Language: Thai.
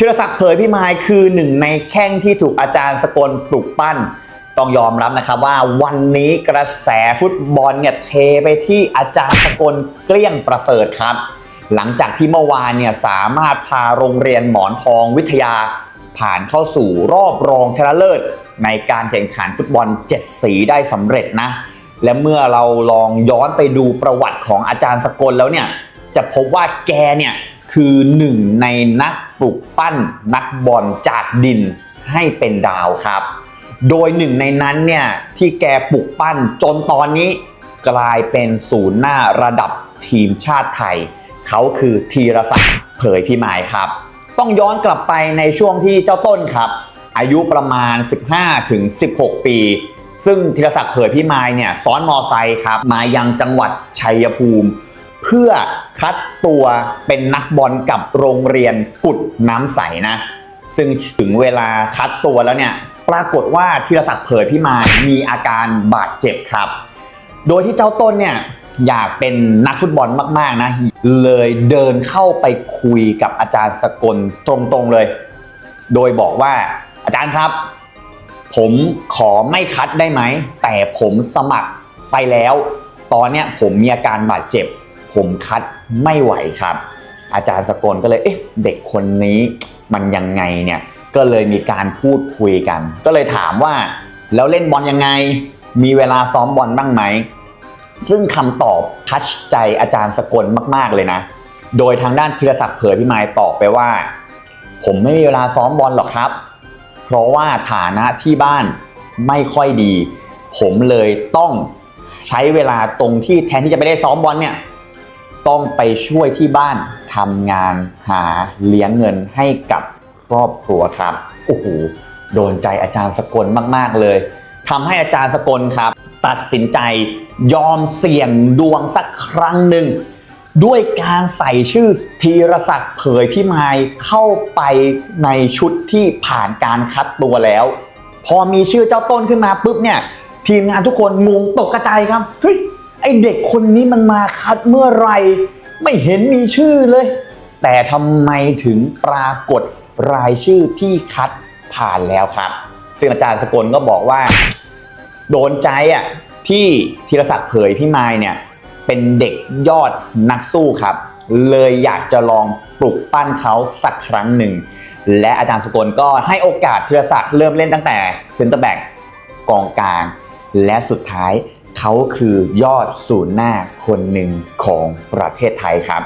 ธีรศักดิ์เผยพี่มายคือหนึ่งในแข้งที่ถูกอาจารย์สกลปลุกปั้น ต้องยอมรับนะครับว่าวันนี้กระแสฟุตบอลเนี่ยเทไปที่อาจารย์สกลเกลี้ยงประเสริฐครับ หลังจากที่เมื่อวานเนี่ยสามารถพาโรงเรียนหมอนทองวิทยา ผ่านเข้าสู่รอบรองชนะเลิศ ในการแข่งขันฟุตบอล 7 สีได้สำเร็จนะ และเมื่อเราลองย้อนไปดูประวัติของอาจารย์สกลแล้วเนี่ยจะพบว่าแกเนี่ย คือหนึ่งในนักปลุกปั้นนักบอลจากดินให้เป็นดาวครับ โดยหนึ่งในนั้นเนี่ยที่แกปลุกปั้นจนตอนนี้กลายเป็นศูนย์หน้าระดับทีมชาติไทย เขาคือธีรศักดิ์เผยพิมายครับ ต้องย้อนกลับไปในช่วงที่เจ้าต้นครับ อายุประมาณ 15ถึง16 ปี ซึ่งธีรศักดิ์เผยพิมายเนี่ยซ้อนมอไซค์ครับมายังจังหวัดชัยภูมิ พื่อคัดตัวเป็นนักบอลกับโรงเรียนกุดน้ำใสนะ ซึ่งถึงเวลาคัดตัวแล้วเนี่ย ปรากฏว่าธีรศักดิ์เผยพิมายมีอาการบาดเจ็บครับ โดยที่เจ้าต้นเนี่ยอยากเป็นนักฟุตบอลมาก ๆ นะ เลยเดินเข้าไปคุยกับอาจารย์สกลตรง ๆ เลย โดยบอกว่าอาจารย์ครับ ผมขอไม่คัดได้ไหม แต่ผมสมัครไปแล้ว ตอนเนี้ยผมมีอาการบาดเจ็บ ผมคัดไม่ไหวครับ อาจารย์สกลก็เลยเอ๊ะเด็กคนนี้มันยังไงเนี่ยก็เลยมีการพูดคุยกัน ก็เลยถามว่าแล้วเล่นบอลยังไง มีเวลาซ้อมบอลบ้างไหม ซึ่งคำตอบทัชใจอาจารย์สกลมาก ๆ เลยนะ โดยทางด้านธีรศักดิ์เผยพิมายตอบไปว่า ผมไม่มีเวลาซ้อมบอลหรอกครับ เพราะว่าฐานะที่บ้านไม่ค่อยดี ผมเลยต้องใช้เวลาตรงที่แทนที่จะไปได้ซ้อมบอลเนี่ย ต้องไปช่วยที่บ้านทำงานหาเลี้ยงเงินให้กับครอบครัวครับโอ้โหโดนใจอาจารย์สกลมาก ๆ เลยทำให้อาจารย์สกลครับ ตัดสินใจยอมเสี่ยงดวงสักครั้งหนึ่งด้วยการใส่ชื่อธีรศักดิ์เผยพิมายเข้าไปในชุดที่ผ่านการคัดตัวแล้ว พอมีชื่อเจ้าต้นขึ้นมาปุ๊บเนี่ย ทีมงานทุกคนงงตกกระจายครับเฮ้ย ไอเด็กคนนี้มันมาคัดเมื่อไหรไม่เห็นมีชื่อเลย แต่ทำไมถึงปรากฏรายชื่อที่คัดผ่านแล้วครับ ซึ่งอาจารย์สกลก็บอกว่า โดนใจอะที่ธีรศักดิ์เผยพี่มายเนี่ยเป็นเด็กยอดนักสู้ครับ เลยอยากจะลองปลุกปั้นเขาสักครั้งหนึ่ง และอาจารย์สกลก็ให้โอกาสธีรศักดิ์เริ่มเล่นตั้งแต่เซนเตอร์แบ็กกองกลางและสุดท้าย เขาคือยอดศูนย์หน้าคนหนึ่งของประเทศไทยครับ